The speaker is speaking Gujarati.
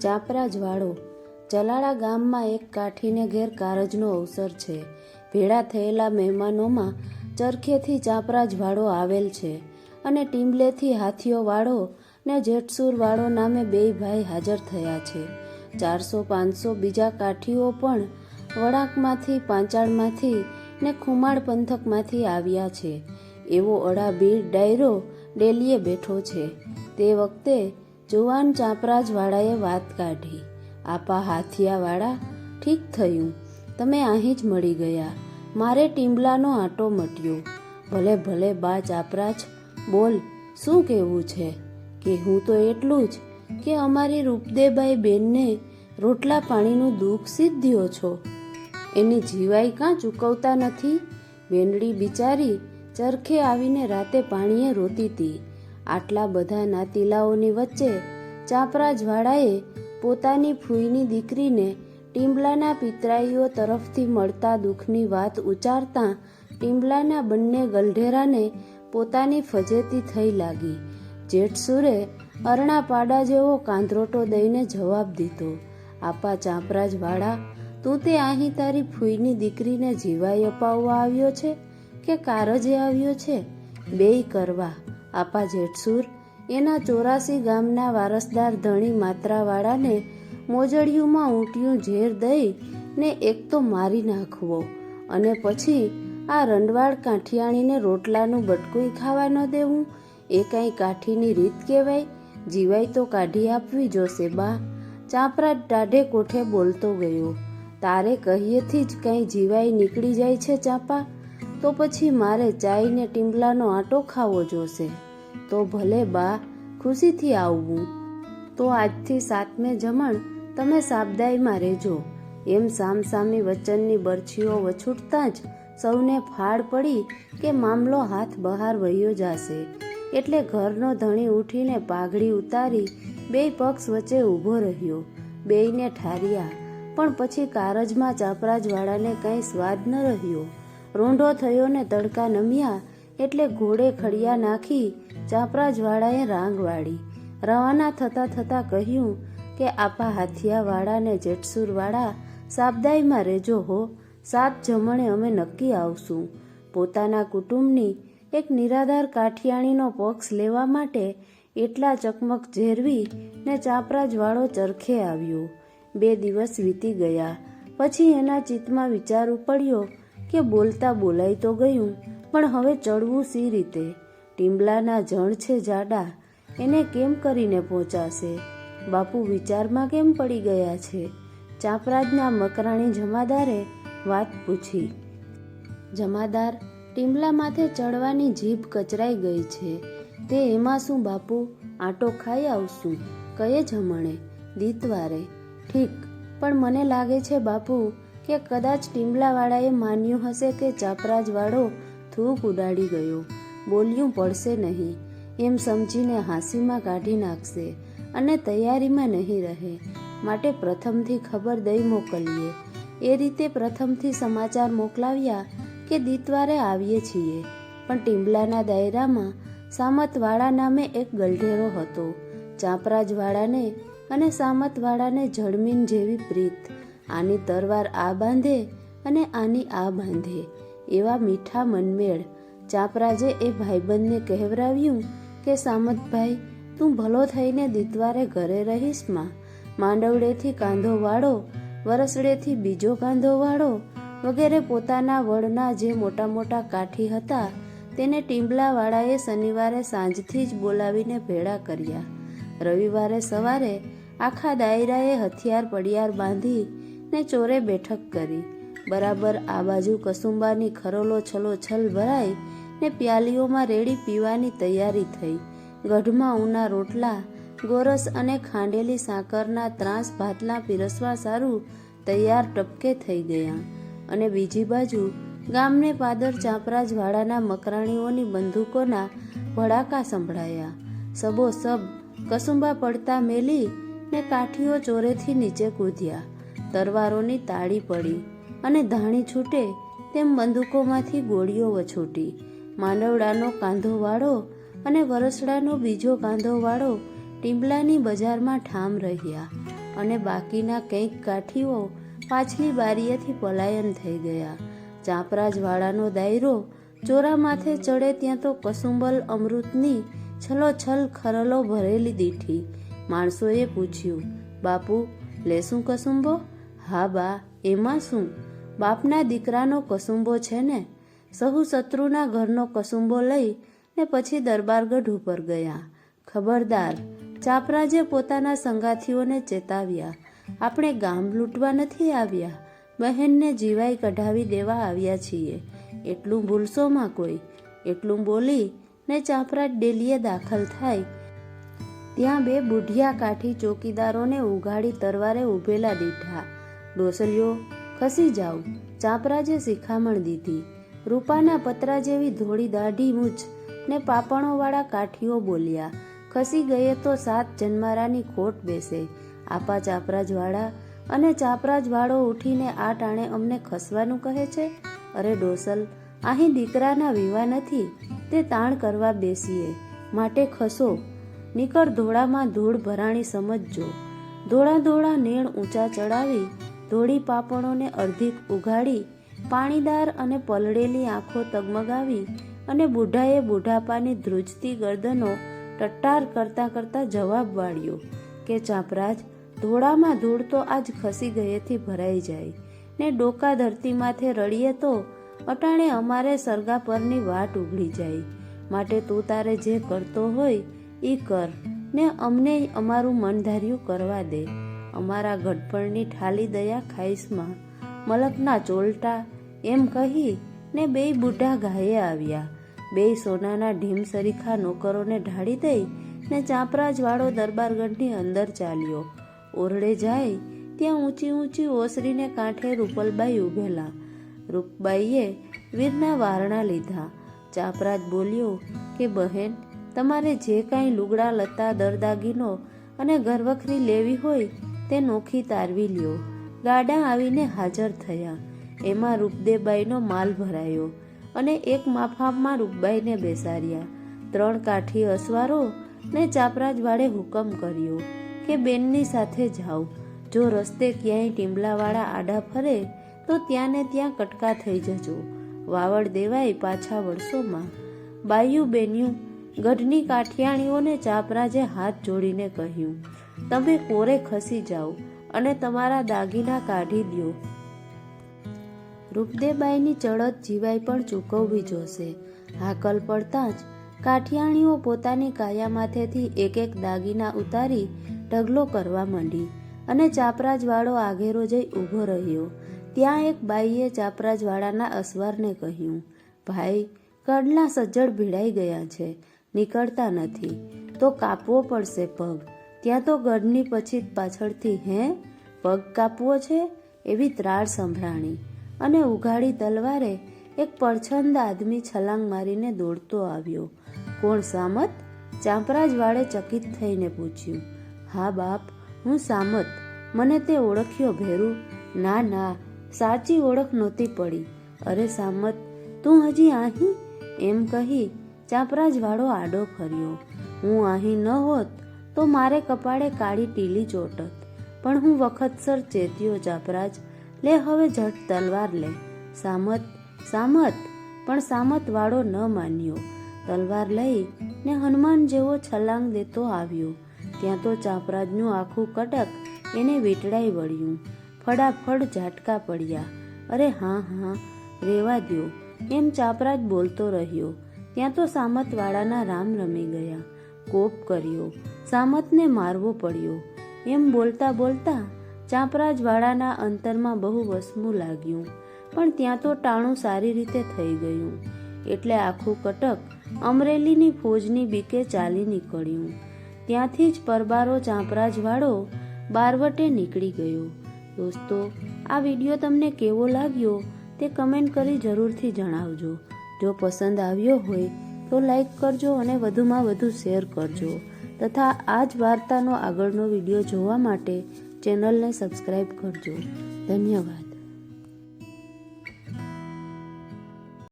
ચાપરા જ્વાળો ચલાળા ગામમાં એક કાઠીને ઘેર કારજનો અવસર છે. ભેળા થયેલા મહેમાનોમાં ચરખેથી ચાપરાજવાળો આવેલ છે અને ટીમલેથી હાથીઓ વાળો ને જેઠસુર વાળો નામે બે ભાઈ હાજર થયા છે. ચારસો, પાંચસો બીજા કાઠીઓ પણ વળાંકમાંથી, પાંચાળમાંથી ને ખુમાડ પંથકમાંથી આવ્યા છે. એવો અડાબીર ડાયરો ડેલીએ બેઠો છે. તે વખતે જુવાન ચાપરાજવાળાએ વાત કાઢી. આપા હાથિયાવાળા, ઠીક થયું. તમે અહીં જ મળી ગયા. મારે ટીમ્બલાનો આંટો મટ્યો. ભલે ભલે બા ચાપરાજ, બોલ, શું કહેવું છે? કે હું તો એટલું જ કે અમારી રૂપદેબાઈ બેનને રોટલા પાણીનું દુઃખ સિદ્ધ્યો છો. એની જીવાઈ કાં ચૂકવતા નથી? બેનડી બિચારી ચરખે આવીને રાતે પાણીએ રોતી હતી આટલા બધા નાતીલાઓની વચ્ચે ચાપરાજવાળાએ પોતાની ફૂઈની દીકરીને ટીમ્બલાના પિતરાઈઓ તરફથી મળતા દુઃખની વાત ઉચ્ચારતા ટીમ્બલાના બંને ગલઢેરાને પોતાની ફજેતી થઈ લાગી. જેઠસુરે અરણા પાડા જેવો કાંદરોટો દઈને જવાબ દીધો, આપા ચાપરાજવાળા, તું તે અહીં તારી ફૂઈની દીકરીને જીવાય અપાવવા આવ્યો છે કે કારજે આવ્યો છે? બેય કરવા. આપા જેઠસુર, એના ચોરાસી ગામના વારસદાર ધણી માત્રાવાળાને મોજડિયુંમાં ઊંટિયું ઝેર દઈ ને એક તો મારી નાખવો અને પછી આ રંડવાડ કાઠિયાણીને રોટલાનું બટકુંય ખાવા ન દેવું, એ કાંઈ કાઠીની રીત કહેવાય, જીવાય તો કાઢી આપવી જોશે બા. ચાપરા ટાઢે કોઠે બોલતો ગયો, તારે કહીએથી જ કંઈ જીવાય નીકળી જાય છે ચાપા. તો પછી મારે ચાઈને ટીમ્બલાનો આંટો ખાવો જોશે. તો ભલે બા, ખુશીથી આવવું તો આજથી સાતમે જમણ તમે સાબદાઈમાં રહેજો. એમ સામસામી વચનની બરછીઓ વછૂટતા જ સૌને ફાળ પડી કે મામલો હાથ બહાર વહ્યો જાશે. એટલે ઘરનો ધણી ઉઠીને પાઘડી ઉતારી બે પક્ષ વચ્ચે ઊભો રહ્યો. બેયને ઠાર્યા, પણ પછી કારજમાં ચાપરાજવાળાને કાંઈ સ્વાદ ન રહ્યો. રોંઢો થયો ને તડકા નમ્યા એટલે ઘોડે ખડિયા નાખી ચાપરાજવાળાએ રાંગ વાળી. રવાના થતાં થતાં કહ્યું કે, આપા હાથિયાવાળા ને જેઠસુરવાળા સાબદાઈમાં રહેજો હો. સાત જમણે અમે નક્કી આવશું. પોતાના કુટુંબની એક નિરાધાર કાઠિયાણીનો પક્ષ લેવા માટે એટલા ચકમક ઝેરવી ને ચાપરાજવાળો ચરખે આવ્યો. બે દિવસ વીતી ગયા. પછી એના ચિત્તમાં વિચાર ઉપડ્યો કે બોલતા બોલાય તો ગયું, પણ હવે ચડવું સી રીતે? ટીંબલાના જણ છે જાડા, એને કેમ કરીને પહોંચાશે? બાપુ વિચારમાં કેમ પડી ગયા છે? ચાપરાજના મકરાણી જમાદારે વાત પૂછી. જમાદાર ટીમલા માથે ચડવાની જીભ કચરાઈ ગઈ છે. તે એમાં શું બાપુ? આટો ખાઈ આવશું, કયે જમણે? દીતવારે. ઠીક, પણ મને લાગે છે બાપુ કે કદાચ ટીંબલાવાળાએ માન્યું હશે કે ચાપરાજવાળો થૂક ઉડાડી ગયો. બોલ્યું પડશે નહીં. એમ સમજીને હાંસીમાં કાઢી નાખશે અને તૈયારીમાં નહીં રહે. માટે પ્રથમથી ખબર દઈ મોકલીએ. એ રીતે પ્રથમથી સમાચાર મોકલાવ્યા કે દીતવારે આવીએ છીએ. પણ ટીંબલાના દાયરામાં સામતવાળા નામે એક ગલઢેરો હતો. ચાપરાજવાળાને અને સામતવાળાને જળમીન જેવી પ્રીત આની તરવાર આ બાંધે અને આની આ બાંધે. એવા મીઠા મનમેળ ચાપરાજે એ ભાઈબંધને કહેવરાવ્યું કે, સામતભાઈ, તું ભલો થઈને દીતવારે ઘરે રહીશમાં. માંડવડેથી કાંધો વાળો, વરસડેથી બીજો કાંધો વાળો, વગેરે પોતાના વડના જે મોટા મોટા કાઠી હતા, તેને ટીંબલાવાળાએ શનિવારે સાંજથી જ બોલાવીને ભેળા કર્યા. રવિવારે સવારે આખા દાયરાએ હથિયાર પડિયાર બાંધી ને ચોરે બેઠક કરી. બરાબર આ બાજુ કસુંબાની ખરોલો છલો છલ ભરાઈ ને પ્યાલીઓમાં રેડી પીવાની તૈયારી થઈ. ગઢમાં ઊના રોટલા, ગોરસ અને ખાંડેલી સાકરના ત્રાસ ભાતલા પીરસવા સારું તૈયાર ટપકે થઈ ગયા. અને બીજી બાજુ ગામને પાદર ચાપરાજવાળાના મકરાણીઓની બંદૂકોના ભડાકા સંભળાયા. સબો સબ કસુંબા પડતા મેલી ને કાઠીઓ ચોરેથી નીચે કૂદ્યા. તરવારોની તાળી પડી અને ધાણી છૂટે તેમ બંદૂકોમાંથી ગોળીઓ વછૂટી. માંડવડાનો કાંધો વાળો અને વરસડાનો બીજો કાંધો વાળો ટીંબલાની બજારમાં ઠામ રહ્યા અને બાકીના કંઈક કાઠીઓ પાછલી બારીએથી પલાયન થઈ ગયા. ચાપરાજવાળાનો દાયરો ચોરા માથે ચડે ત્યાં તો કસુંબલ અમૃતની છલોછલ ખરલો ભરેલી દીઠી. માણસોએ પૂછ્યું, બાપુ, લેશું કસુંબો? હા બા, એમાં શું? બાપના દીકરાનો કસુંબો છે ને? સહુ શત્રુના ઘરનો કસુંબો લઈ ને પછી દરબારગઢ ઉપર ગયા. ખબરદાર, ચાપરાજે પોતાના સંગાથીઓને ચેતાવ્યા. આપણે ગામ લૂંટવા નથી આવ્યા. બહેનને જીવાઈ કઢાવી દેવા આવ્યા છીએ. એટલું ભૂલશોમાં કોઈ? એટલું બોલી ને ચાપરાજ ડેલીએ દાખલ થાય. ત્યાં બે બુઢિયા કાઠી ચોકીદારોને ઉઘાડી તરવારે ઊભેલા દીઠા ડોસલીઓ ખસી જાઓ ચાપરાજે શિખામણ દીધી. રૂપાના પતરા જેવી ધોળી દાઢી મૂછ ને પાપણોવાળા કાઠીઓ બોલ્યા, ખસી ગયે તો સાત જન્મારાની ખોટ બેસે. આપા ચાપરાજવાળા અને ચાપરાજવાળો ઉઠીને આ ટાણે અમને ખસવાનું કહે છે? અરે ડોસલ, અહીં દીકરાના વિવાહ નથી, તે તાણ કરવા બેસીએ. માટે ખસો. નીકળ ધોળામાં ધૂળ ભરાણી સમજજો. ધોળા ધોળા નેણ ઊંચા ચડાવી ધોળી પાપણોને અર્ધિક ઉઘાડી, પાણીદાર અને પલળેલી આંખો તગમગાવી અને બુઢાએ બુઢાપાની ધ્રુજતી ગરદનો ટટ્ટાર કરતા કરતા જવાબ વાળ્યો કે, ચાપરાજ, ધોળામાં ધૂળ તો આજ ખસી ગયેથી ભરાઈ જાય. ને ડોકા ધરતી માથે રડીએ તો અટાણે અમારે સરગા પરની વાટ ઉઘડી જાય. માટે તું તારે જે કરતો હોય એ કર. ને અમને અમારું મન ધાર્યું કરવા દે. અમારા ગઢપણની ઠાલી દયા ખાઈશમાં મલકના ચોલટા એમ કહી ને બેય બુઢા ગાયે આવ્યા. બેય સોનાના ઢીમ સરીખા નોકરોને ઢાળી દઈ ને ચાપરાજવાળો દરબારગઢની અંદર ચાલ્યો. ઓરડે જાય ત્યાં ઊંચી ઊંચી ઓસરીને કાંઠે રૂપલબાઈ ઊભેલા. રૂપબાઈએ વીરના વારણા લીધા. ચાપરાજ બોલ્યો કે, બહેન, તમારે જે કાંઈ લુગડા લત્તા, દરદાગીનો અને ઘરવખરી લેવી હોય તે નોખી તારવી લ્યો. ગાડા આવીને હાજર થયા. એમાં રૂપદેબાઈનો માલ ભરાયો અને એક માફામાં રૂપબાઈને બેસાડ્યા. ત્રણ કાઠી અસવારો ને ચાપરાજ વાળે હુકમ કર્યો કે બેનની સાથે જાઓ. જો રસ્તે ક્યાંય ટીમલાવાળા આડા ફરે, તો ત્યાં ને ત્યાં કટકા થઈ જજો. વાવડ દેવાય પાછા વર્ષોમાં બાયું બેન્યું ગઢની કાઠિયાણીઓને ચાપરાજે હાથ જોડીને કહ્યું તમે કોરે ખસી જાઓ અને તમારા દાગીના કાઢી દ્યો રૂપદેબાઈની ચડત જીવાય પણ ચૂકવવી જોશે. હાકલ પડતાં જ કાઠિયાણીઓ પોતાની કાયા માથેથી એક એક દાગીના ઉતારી ઢગલો કરવા માંડી અને ચાપરાજવાળો આગેરો જઈ ઊભો રહ્યો. ત્યાં એક બાઈએ ચાપરાજવાળાના અસવારને કહ્યું, ભાઈ કડલા સજ્જડ ભીડાઈ ગયા છે, નીકળતા નથી. તો કાપવો પડશે પગ. ત્યાં તો ગઢની પછી પાછળથી હે, પગ કાપવો છે એવી ત્રાળ સંભળાણી અને ઉઘાડી તલવારે એક પરછંદ આદમી છલાંગ મારીને દોડતો આવ્યો. કોણ સામત? ચાંપરાજ વાળે ચકિત થઈને પૂછ્યું. હા બાપ, હું સામત. મને તે ઓળખ્યો ભેરું. ના ના, સાચી ઓળખ નહોતી પડી. અરે સામત, તું હજી અહીં એમ કહી ચાંપરાજ વાળો આડો ફર્યો. હું અહીં ન હોત તો મારે કપાળે કાળી ટીલી ચોટત. પણ હું વખતસર ચેત્યો ચાપરાજ લે હવે જટ તલવાર લે. સામત સામત. પણ સામત વાળો ન માન્યો. તલવાર લઈ ને હનુમાન જેવો છલાંગ દેતો આવ્યો. ત્યાં તો ચાપરાજનું આખું કટક એને વીંટળાઈ વળ્યું. ફડાફડ ઝાટકા પડ્યા. અરે હા હા, રેવા દ્યો. એમ ચાપરાજ બોલતો રહ્યો. ત્યાં તો સામતવાળાના રામ રમી ગયા. કોપ કર્યો, સામતને મારવો પડ્યો. એમ બોલતા બોલતા ચાપરાજવાળાના અંતરમાં બહુ વસમું લાગ્યું. પણ ત્યાં તો ટાણું સારી રીતે થઈ ગયું. એટલે આખું કટક અમરેલીની ફોજની બીકે ચાલી નીકળ્યું. ત્યાંથી જ પરબારો ચાંપરાજવાળો બારવટે નીકળી ગયો. દોસ્તો, આ વીડિયો તમને કેવો લાગ્યો તે કમેન્ટ કરી જરૂરથી જણાવજો. જો પસંદ આવ્યો હોય તો લાઈક કરજો અને વધુમાં વધુ શેર કરજો. તથા આ જ વાર્તાનો આગળનો વીડિયો જોવા માટે ચેનલને સબસ્ક્રાઈબ કરજો. ધન્યવાદ.